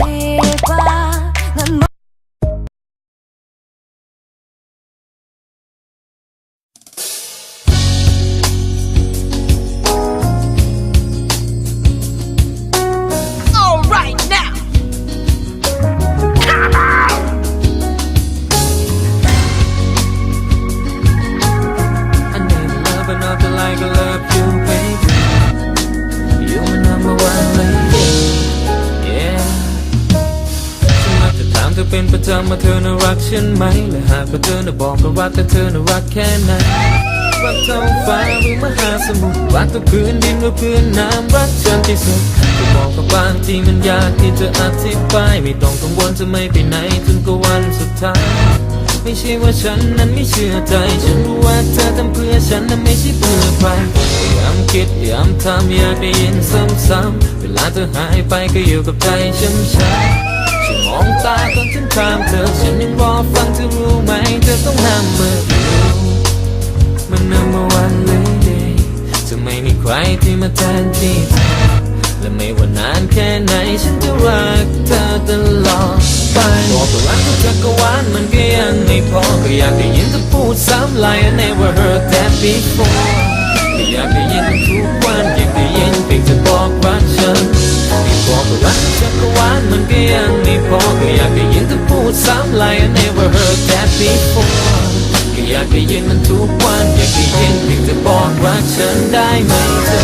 ดี เธอเป็นประจำว่าเธอน่ารักฉันไหม และหากว่าเธอน่ะบอกก็รักแต่เธอน่ารักแค่ไหนรักท้องฟ้าหรือมหาสมุทรรักตัวพื้นดินหรือพื้นน้ำรักฉันที่สุดจะบอกกับบางทีมันยากที่จะอธิบายไม่ต้องกังวลจะไม่ไปไหนจนกว่าวันสุดท้าย ไม่ใช่ว่าฉันนั้นไม่เชื่อใจ ฉันรู้ว่าเธอทำเพื่อฉันนั้นไม่ใช่เพื่อใครพยายามคิดพยายามทำอยากได้ยินซ้ำๆเวลาเธอหายไปก็อยู่กับใจช้ำๆฉัน มองตาตอนฉันถามเธอฉันยังรอฟังเธอรู้ไหมเธอต้องห้ามเมื่ออยู่มัน number one lady จะไม่มีใครที่มาแทนที่เธอและไม่ว่านานแค่ไหนฉันจะรักเธอตลอดไปบอกว่ารักทุกจักรวาลมันก็ยังไม่พอก็อยากได้ยินเธอพูดซ้ำ like I never heard that before ก็อยากได้ยินทุกวันอยากได้ยินเพียงเธอบอกรักฉันบอกว่ารักทุกจักรวาลมันก็ยังไม่ อยากได้ยินเธอพูดซ้ำ like I never heard that before ก็อยากได้ยินมันทุกวันอยากได้ยินเพียงเธอบอกรักฉันได้ไหมเธอ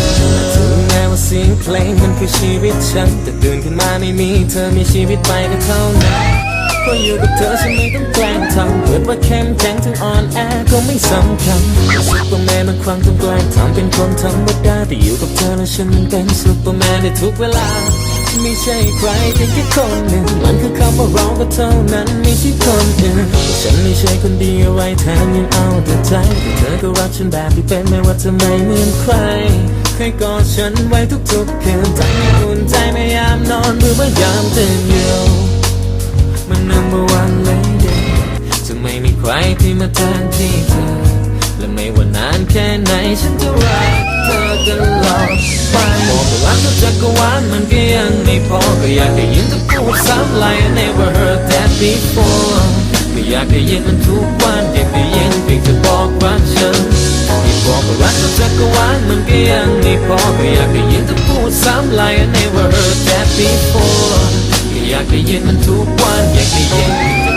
ถึงแม้ว่าเสียงเพลงมันคือชีวิตฉัน แต่ตื่นขึ้นมาไม่มีเธอมีชีวิตไปก็เท่านั้นพราะอยู่กับเธอฉันไม่ต้องแกล้งทำเกิดว่าเข้มแข็งถึงอ่อนแอก็ไม่สำคัญซุปเปอร์แมนบางครั้งต้องแกล้งทำเป็นคนธรรมดาแต่อยู่กับเธอแล้วฉันเป็นซุปเปอร์แมนในทุกเวลา ไม่ใช่ใครเพียงแค่คนหนึ่ง มันคือคำว่าเราก็เท่านั้นไม่ใช่คนอื่นฉันไม่ใช่คนดีอะไรแทนยังเอาแต่ใจแต่เธอก็รักฉันแบบที่เป็นไม่ว่าจะไม่เหมือนใครให้กอดฉันไว้ทุกๆคืนทำให้อุ่นใจไม่ยามนอนหรือว่ายามตื่นอยู่มัน number one lady จะไม่มีใครที่มาแทนที่เธอและไม่ว่านานแค่ไหนฉันจะรักเธอตลอดไป บอกว่ารักทุกจักรวาลมันก็ยังไม่พอ ก็อยากได้ยินเธอพูดซ้ำ like I never heard that before ก็อยากได้ยินมันทุกวันอยากได้ยินเพียงเธอบอกรักฉันที่บอกว่ารักทุกจักรวาลมันก็ยังไม่พอ ก็อยากได้ยินเธอพูดซ้ำ like I never heard that before ก็อยากได้ยินมันทุกวันอยากได้ยิน